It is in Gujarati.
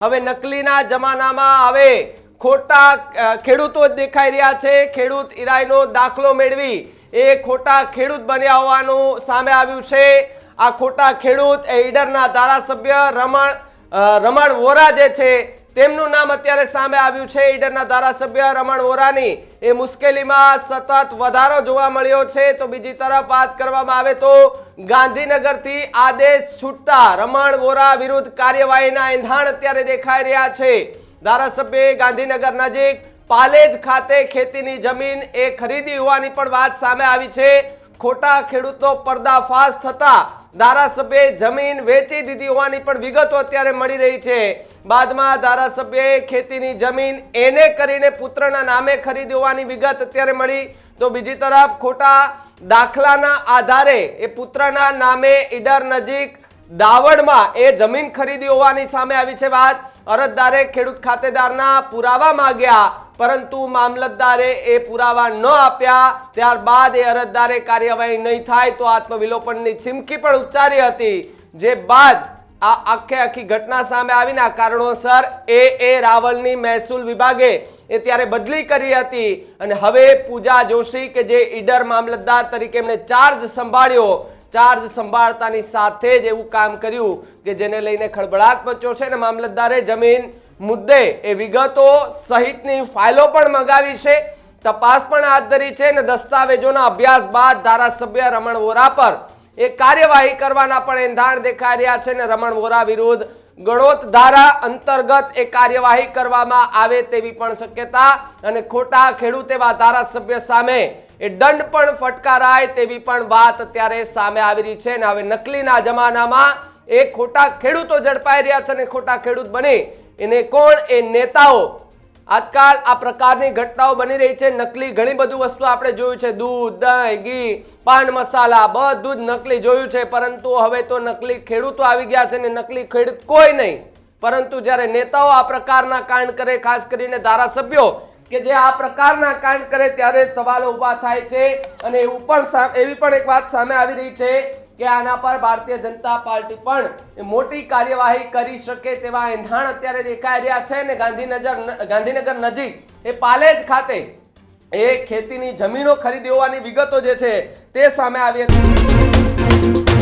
હવે નકલીના જમાનામાં હવે ખોટા ખેડૂતો જ દેખાઈ રહ્યા છે. ખેડૂત ઈરાયનો દાખલો મેળવી એ ખોટા ખેડૂત બન્યા હોવાનું સામે આવ્યું છે. આ ખોટા ખેડૂત એ ઈડરના ધારાસભ્ય રમણ રમણ વોરા જે છે તેમનું નામ અત્યારે સામે આવ્યું છે. ઈડરના ધારાસભ્ય રમણ વોરાની એ મુશ્કેલીમાં સતત વધારો જોવા મળ્યો છે. તો બીજી તરફ વાત કરવામાં આવે તો ગાંધીનગરથી આદેશ છૂટતા રમણ વોરા વિરુદ્ધ કાર્યવાહીના એંધાણ અત્યારે દેખાઈ રહ્યા છે. ધારાસભ્યએ ગાંધીનગર નજીક પાલેજ ખાતે ખેતીની જમીન એ ખરીદી હોવાની પણ વાત સામે આવી છે. ખોટા ખેડૂતો પર્દાફાશ થતા ધારાસભ્યએ જમીન વેચી દીધી હોવાની પણ વિગતો અત્યારે મળી રહી છે. બાદમાં ધારાસભ્યએ ખેતીની જમીન એને કરીને પુત્રના નામે ખરીદી હોવાની વિગત અત્યારે મળી. તો બીજી તરફ ખોટા દાખલાના આધારે એ પુત્રના નામે ઈડર નજીક દાવડમાં એ જમીન ખરીદી હોવાની સામે આવી છે વાત. અરજદારે ખેડૂત ખાતેદારના પુરાવા માંગ્યા પરંતુ મામલતદારે એ પુરાવા ન આપ્યા, ત્યારબાદ એ અરજદારે કાર્યવાહી નહીં થાય તો આત્મવિલોપનની ચીમકી પણ ઉચ્ચારી હતી, જે બાદ આ આખે આખી ઘટના સામે આવીને આ કારણોસર એ એ રાવલની મહેસૂલ વિભાગે એ ત્યારે બદલી કરી હતી અને હવે પૂજા જોશી કે જે ઈડર મામલતદાર તરીકે એમણે ચાર્જ સંભાળ્યો, ચાર્જ સંભાળતાની સાથે જ એવું કામ કર્યું કે જેને લઈને ખળભળાટ મચ્યો છે અને મામલતદારે જમીન મુદ્દે એ વિગતો સહિતની ફાઇલો પણ મંગાવી છે. તપાસ પણ હાથ ધરી છે અને દસ્તાવેજોના અભ્યાસ બાદ ધારાસભ્ય રમણ વોરા પર એ કાર્યવાહી કરવાના પણ એંધાણ દેખાઈ રહ્યા છે અને રમણ વોરા વિરુદ્ધ ગણોત ધારા અંતર્ગત એ કાર્યવાહી કરવામાં આવે તેવી પણ શક્યતા અને ખોટા ખેડૂત એવા ધારાસભ્ય સામે એ દંડ પણ ફટકારાય તેવી પણ વાત અત્યારે સામે આવી રહી છે અને હવે નકલીના જમાનામાં એ ખોટા ખેડૂતો ઝડપાઈ રહ્યા છે અને ખોટા ખેડૂત બની એને કોણ? એ નેતાઓ. આજકાલ આ પ્રકારની ઘટનાઓ બની રહી છે. નકલી ઘણી બધું વસ્તુ આપણે જોયું છે. દૂધ, દહીં, ઘી, પાન, મસાલા, બધું જ નકલી જોયું છે. પરંતુ હવે તો નકલી ખેડૂતો આવી ગયા છે ને નકલી ખેડૂત કોઈ નહીં. પરંતુ જ્યારે નેતાઓ આ પ્રકારના કાંડ કરે, ખાસ કરીને ધારાસભ્યો, કે જે આ પ્રકારના કાંડ કરે, ત્યારે સવાલો ઊભા થાય છે. અને એવું પણ એવી પણ એક વાત સામે આવી રહી છે કે આના પર ભારતીય જનતા પાર્ટી પણ મોટી કાર્યવાહી કરી શકે તેવા એંધાણ અત્યારે દેખાઈ રહ્યા છે અને ગાંધીનગર ગાંધીનગર નજીક એ પાલેજ ખાતે એ ખેતીની જમીનો ખરીદી હોવાની વિગતો જે છે તે સામે આવી હતી.